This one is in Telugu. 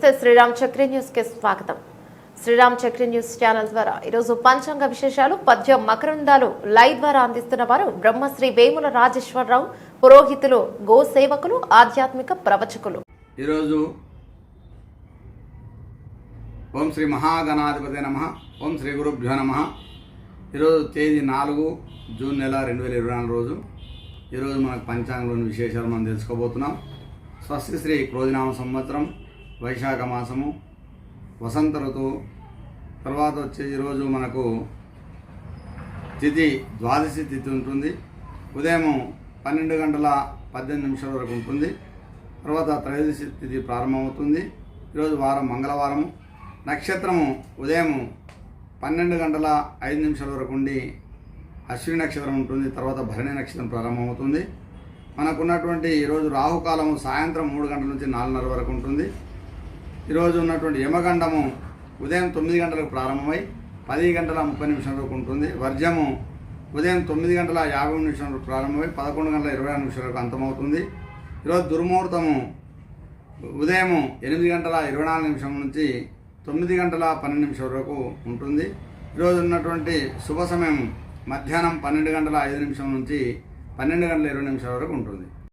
నమస్తే శ్రీరామ్ చక్రి న్యూస్కి స్వాగతం. శ్రీరామ్ చక్రి న్యూస్ ఛానల్ ద్వారా ఈరోజు పంచాంగ విశేషాలు పద్యం మకరందాలు లైవ్ ద్వారా అందిస్తున్న వారు బ్రహ్మశ్రీ వేముల రాజేశ్వరరావు పురోహితులు గో సేవకులు ఆధ్యాత్మిక ప్రవచకులు. ఈరోజు ఓం శ్రీ మహాగణాధిపతి నమ ఓం శ్రీ గురుభ్యో నమ. ఈరోజు తేదీ నాలుగు జూన్ నెల రెండు వేల ఇరవై నాలుగు రోజు. ఈరోజు మనకు పంచాంగంలోని విశేషాలు మనం తెలుసుకోబోతున్నాం. స్వస్తి శ్రీ క్రోధినామ సంవత్సరం వైశాఖ మాసము వసంత ఋతువు తర్వాత వచ్చే ఈరోజు మనకు తిథి ద్వాదశి తిథి ఉంటుంది. ఉదయం పన్నెండు గంటల పద్దెనిమిది నిమిషాల వరకు ఉంటుంది. తర్వాత త్రయోదశి తిథి ప్రారంభమవుతుంది. ఈరోజు వారం మంగళవారము. నక్షత్రము ఉదయం పన్నెండు గంటల ఐదు నిమిషాల వరకు ఉండి అశ్విని నక్షత్రం ఉంటుంది. తర్వాత భరణి నక్షత్రం ప్రారంభమవుతుంది. మనకున్నటువంటి ఈరోజు రాహుకాలము సాయంత్రం మూడు గంటల నుంచి నాలుగున్నర వరకు ఉంటుంది. ఈరోజు ఉన్నటువంటి యమగండము ఉదయం తొమ్మిది గంటలకు ప్రారంభమై పది గంటల ముప్పై నిమిషం వరకు ఉంటుంది. వర్జము ఉదయం తొమ్మిది గంటల యాభై నిమిషం వరకు ప్రారంభమై పదకొండు గంటల ఇరవై ఆరు నిమిషాల వరకు అంతమవుతుంది. ఈరోజు దుర్ముహూర్తము ఉదయం ఎనిమిది గంటల ఇరవై నాలుగు నిమిషం నుంచి తొమ్మిది గంటల పన్నెండు నిమిషం వరకు ఉంటుంది. ఈరోజు ఉన్నటువంటి శుభ సమయం మధ్యాహ్నం పన్నెండు గంటల ఐదు నిమిషం నుంచి పన్నెండు గంటల ఇరవై నిమిషాల వరకు ఉంటుంది.